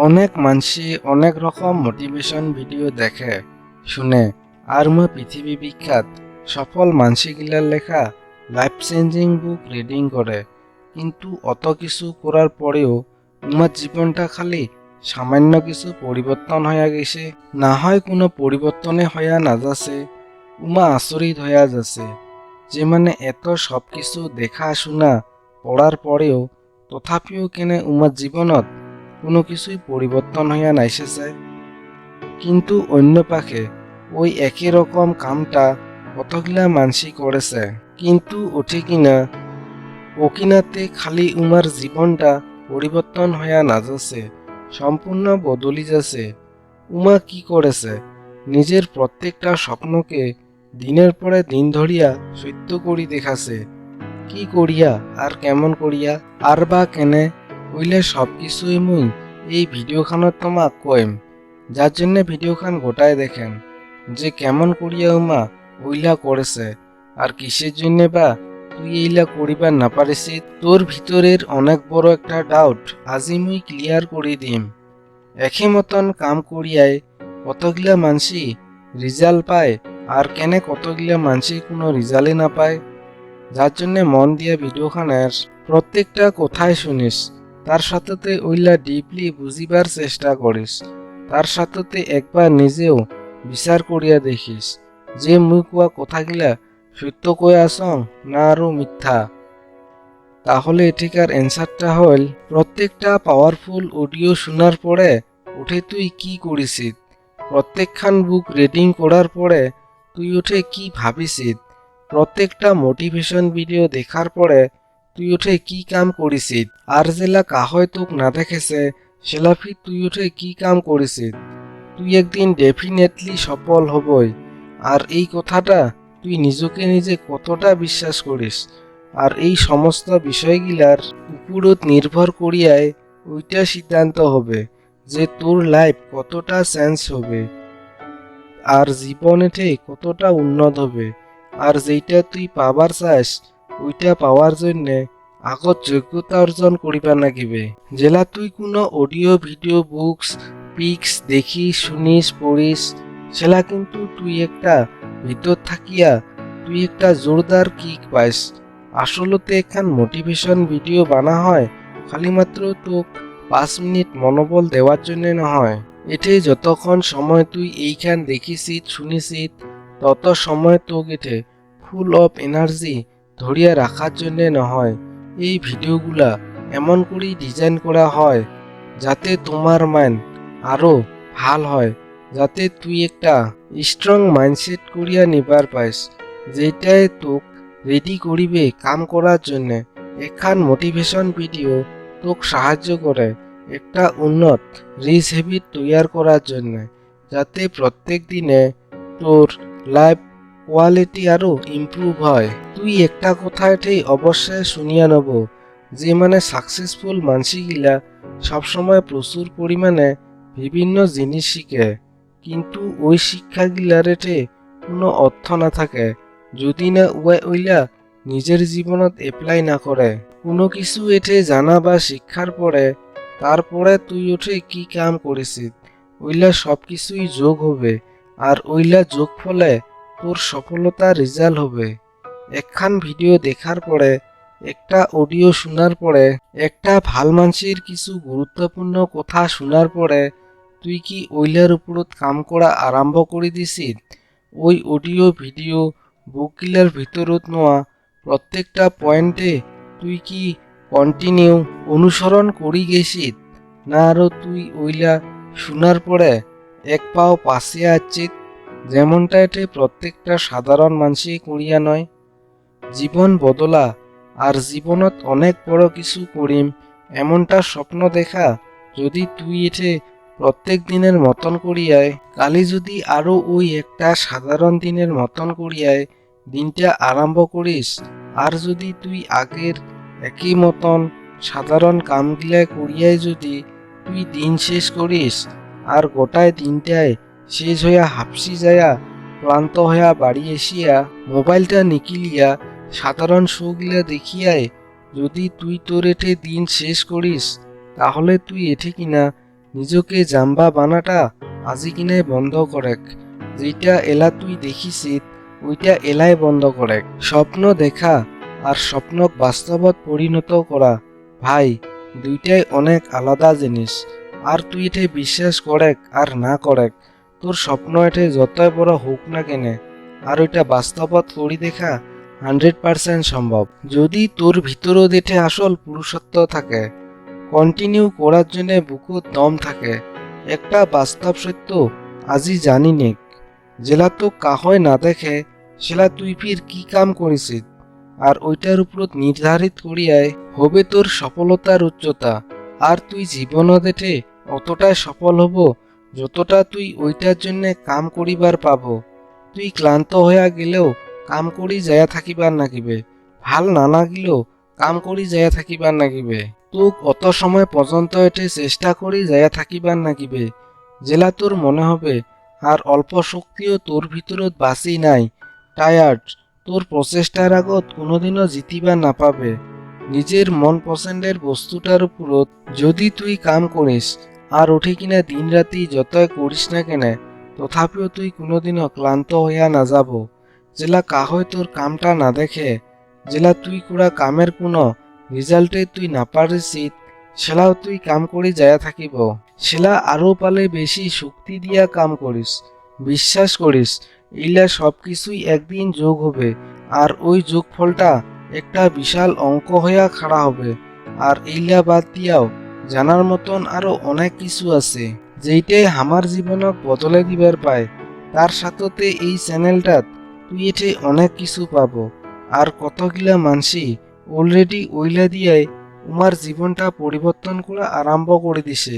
অনেক মানসি, অনেক রকম মোটিভেশন ভিডিও দেখে, শুনে, আর মই পৃথিবী বিখ্যাত, সফল মানসিগিলার লেখা লাইফ চেঞ্জিং বুক রিডিং করে কিন্তু অত কিছু করার পরেও তোমার জীবনটা খালি সামান্য কিছু পরিবর্তন হয়ে গেছে না হয় কোনো পরিবর্তনে হইয়া না যাচ্ছে উমা আচরিত হইয়া যাচ্ছে যে মানে এত সব কিছু দেখা শোনা পড়ার পরেও তথাপিও কেনে উমার জীবনত কোনো কিছুই পরিবর্তন হইয়া নাইসেছে কিন্তু অন্য পাখে ওই একই রকম কামটা কতগুলা মানসি করেছে কিন্তু ওঠে কিনা ওকিনাতে খালি উমার জীবনটা পরিবর্তন হইয়া না যাচ্ছে সম্পূর্ণ বদলি যাচ্ছে উমা কি করেছে নিজের প্রত্যেকটা স্বপ্নকে দিনের পরে দিন ধরিয়া সত্য করি দেখাছে কি করিয়া, আর কেমন করিয়া, আর বা কেনে হইলে সব কিছুই মুই এই ভিডিওখানত তোমাক কইম। যার জন্য ভিডিওখান গোটায় দেখেন। যে কেমন করিয়া উমা ওইলা করেছে। আর কিসের জন্যে বা তুই এইলা করিবার না পারিস, তোর ভিতরের অনেক বড় একটা ডাউট আজি মুই ক্লিয়ার করে দিম। একই মতন কাম করিয়ায় কতগুলা মানসি রিজাল্ট পায়, আর কেনে কতগুলা মানসি কোনো রিজাল্টই না পায়। যার জন্য মন দিয়া ভিডিওখানের প্রত্যেকটা কথাই শুনিস। তার সাথে ওইলা ডিপলি বুঝিবার চেষ্টা করিস। তার সাথে একবার নিজেও বিচার করিয়া দেখিস, যে মুই কোয়া কথাগুলা সত্য কয়ে আসং না আরও মিথ্যা। তাহলে এটিকার অ্যান্সারটা হল প্রত্যেকটা পাওয়ারফুল অডিও শোনার পরে উঠে তুই কি করিসিত প্রত্যেকখান বুক রিডিং করার পরে তুই উঠে কি ভাবিসিত প্রত্যেকটা মোটিভেশন ভিডিও দেখার পরে তুই উঠে কি কাম করিসিত আর জেলা কাহয় তোক না দেখেছে সেলাফি তুই উঠে কি কাম করিসিত তুই একদিন ডেফিনেটলি সফল হবই। আর এই কথাটা তুই নিজকে নিজে কতটা বিশ্বাস করিস আর এই সমস্ত বিষয়গুলার উপরত নির্ভর করিয়ায় ওইটা সিদ্ধান্ত হবে যে তোর লাইফ কতটা চেঞ্জ হবে। আর জীবনেতে কতটা উন্নত হবে। আর যেইটা তুই পাবার চাস ওইটা পাওয়ার জন্যে আগত যোগ্যতা অর্জন করিবা নাগিবে। জেলা তুই কোনো অডিও, ভিডিও, বুকস, পিক্স দেখিস শুনিস পড়িস সেলা কিন্তু তুই একটা। ভিতর থাকিয়া তুই একটা জোরদার কিক পাইস আসলতে এখান মোটিভেশন ভিডিও বানা হয়, খালি মাত্র তোক পাঁচ মিনিট মনোবল দেওয়ার জন্য নহয়। এতে যতক্ষণ সময় তুই এইখান দেখিছিস শুনিছিস তত সময় তোক এতে ফুল অফ এনার্জি ধরিয়া রাখার জন্যে নহয়। এই ভিডিওগুলা এমন করেই ডিজাইন করা হয়, যাতে তোমার মাইন্ড আরও ভালো হয়, যাতে তুই একটা স্ট্রং মাইন্ডসেট করিয়া নিবার পাইস যেটাই তোক রেডি করিবে কাম করার জন্য। এখান মোটিভেশন ভিডিও তোক সাহায্য করে একটা উন্নত রিচ হ্যাবিট তৈয়ার করার জন্য, যাতে প্রত্যেক দিনে তোর লাইফ কোয়ালিটি আরও ইমপ্রুভ হয়। তুই একটা কথা এটাই অবশ্যই শুনিয়া নেব। যে মানে সাকসেসফুল মানসিগিলা সবসময় প্রচুর পরিমাণে বিভিন্ন জিনিস শিখে। কিন্তু ওই শিক্ষাগিলার এটে কোনো অর্থ না থাকে। যদি না উয়াই ওইলা নিজের জীবনত এপ্লাই না করে। কোনো কিছু এটে জানা বা শিক্ষার পরে তারপরে তুই ওঠে কি কাম করেছিস? ওইলা সব কিছুই যোগ হবে। আর ওইলা যোগ ফলে তোর সফলতা রেজাল্ট হবে। একখান ভিডিও দেখার পরে, একটা অডিও শোনার পরে, একটা ভালো মানসির কিছু গুরুত্বপূর্ণ কথা শোনার পরে, তুই কি ওইলার উপরত কাম করা আরম্ভ করে দিছি ওই অডিও ভিডিও বুকগিলার ভিতরত নোয়া প্রত্যেকটা পয়েন্টে তুই কি কন্টিনিউ অনুসরণ করি গেছি না আরও তুই ওইলা শোনার পরে, এক পাও পাশে আছিস যেমনটা এতে প্রত্যেকটা সাধারণ মানুষই করিয়া নয়। জীবন বদলা আর জীবনত অনেক বড় কিছু করিম, এমনটা স্বপ্ন দেখা যদি তুই এঠে প্রত্যেক দিনের মতন করিয়ায়, কালি যদি আরও ওই একটা সাধারণ দিনের মতন করিয়ায়, দিনটা আরম্ভ করিস। আর যদি তুই আগের একই মতন সাধারণ কামগিলায় করিয়ায় যদি তুই দিন শেষ করিস, আর গোটায় দিনটায় শেষ হইয়া হাফসি যায়া ক্লান্ত হইয়া বাড়ি এসিয়া মোবাইলটা নিকিলিয়া সাধারণ শোগুলা দেখিয়ায় যদি তুই তোর এঠে দিন শেষ করিস, তাহলে তুই এঠে কিনা? নিজকে জাম্বা বানাটা আজি কিনে বন্ধ করেক। যেটা এলা তুই দেখিছিস ওইটা এলাই বন্ধ করেক। স্বপ্ন দেখা আর স্বপ্নক বাস্তবত পরিণত করা। ভাই, দুইটাই অনেক আলাদা জিনিস। আর তুই এতে বিশ্বাস করেক আর না করেক। তোর স্বপ্ন এতে যতই বড় হোক না কেনে, আর ওইটা বাস্তবত করি দেখা হান্ড্রেড পার্সেন্ট সম্ভব। যদি তোর ভিতরও দেখে আসল পুরুষত্ব থাকে কন্টিনিউ করার জন্য বুকুত দম থাকে, একটা বাস্তব সত্য আজি জানি নেক। জেলা তো কাহয় না দেখে, সেলা তুই ফির কি কাম করিছিস আর ওইটার উপরত নির্ধারিত করিয়ায় হবে তোর সফলতার উচ্চতা। আর তুই জীবনও দেখে অতটাই সফল হব যতটা তুই ওইটার জন্য কাম করিবার পাব, তুই ক্লান্ত হইয়া গেলেও কাম করি যায়া থাকিবার নাকিবে ভালো না লাগিলেও কাম করি যায়া থাকিবার নাকিবে তোক অত সময় পর্যন্ত এটে চেষ্টা করি যায়া থাকিবার নাকিবে জেলা তোর মনে হবে, আর অল্প শক্তিও তোর ভিতরত বাঁচি নাই। টায়ার্ড, তোর প্রচেষ্টার আগত কোনোদিনও জিতিবার নাপাবে। নিজের মন পছন্দের বস্তুটার উপরত যদি তুই কাম করিস আর উঠে কিনা দিন রাতি যতই করিস না কেনে, তথাপিও তুই কোনোদিনও ক্লান্ত হইয়া না যাব জেলা কাহয় তোর কামটা না দেখে জেলা তুই কুড়া কামের কোনো রেজাল্টে তুই না পারিস সেলাও তুই কাম করি যায়া থাকিব। সেলা আরও পালে বেশি শক্তি দিয়া কাম করিস বিশ্বাস করিস ইলা সব কিছুই একদিন যোগ হবে আর ওই যোগফলটা একটা বিশাল অঙ্ক হইয়া খাড়া হবে আর ইলা বাদ দিয়াও জানার মতন আরও অনেক কিছু আছে, যেইটাই আমার জীবনক বদলে দিবার পায়। তার সাথতে এই চ্যানেলটাত তুই এতে অনেক কিছু পাব, আর কতগিলা মানসি অলরেডি ওইলা দিয়াই তোমার জীবনটা পরিবর্তন করা আরম্ভ করে দিছে,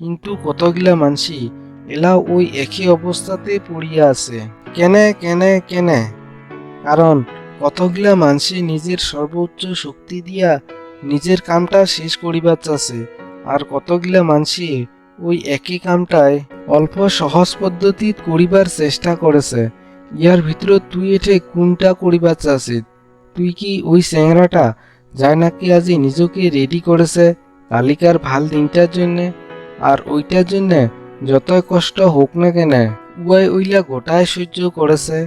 কিন্তু কতগিলা মানসি এলা ওই একই অবস্থাতে পড়িয়া আছে। কেনে কেনে কেনে? কারণ কতগিলা মানসি নিজের সর্বোচ্চ শক্তি দিয়া নিজের কামটা শেষ করিবার চাচ্ছে আর কতগিলা মানসি ওই একই কামটায় অল্প সহজ পদ্ধতিত করিবার চেষ্টা করেছে। ইয়ার ভিতরে তুই এঠে কোনটা করিবার চাচ্ছিস তুই কি ওই চ্যাংরাটা যাই নাকি আজি নিজকে রেডি করেছে কালিকার ভালো দিনটার জন্যে? আর ওইটার জন্যে যতই কষ্ট হোক না কেন উয়াই ওইলা গোটায় সহ্য করেছে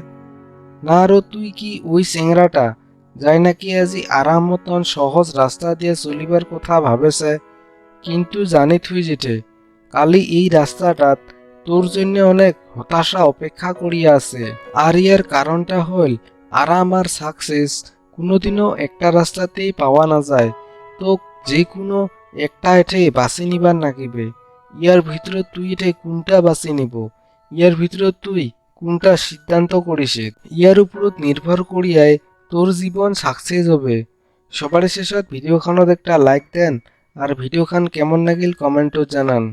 না আরও তুই কি ওই চ্যাংরাটা যাই নাকি আজি আরাম মতন সহজ রাস্তা দিয়ে চলিবার কথা ভাবেছে? কিন্তু জানি থুই যেতে কালি এই রাস্তাটাত তোর জন্য অনেক হতাশা অপেক্ষা করিয়া আছে। আর ইয়ার কারণটা হল আরাম আর সাকসেস কোনোদিনও একটা রাস্তাতেই পাওয়া না যায়। তো যে কোনো একটা এঠে বাছি নিবার নাকিবে ইয়ার ভিতরে তুই এঠে কোনটা বাছি নিব? ইয়ার ভিতরে তুই কোনটা সিদ্ধান্ত করিস? ইয়ার উপরত নির্ভর করিয়ায় তোর জীবন সাকসেস হবে। সবার শেষত ভিডিওখানত একটা লাইক দেন। আর ভিডিও খান কেমন লাগিল কমেন্টও জানান।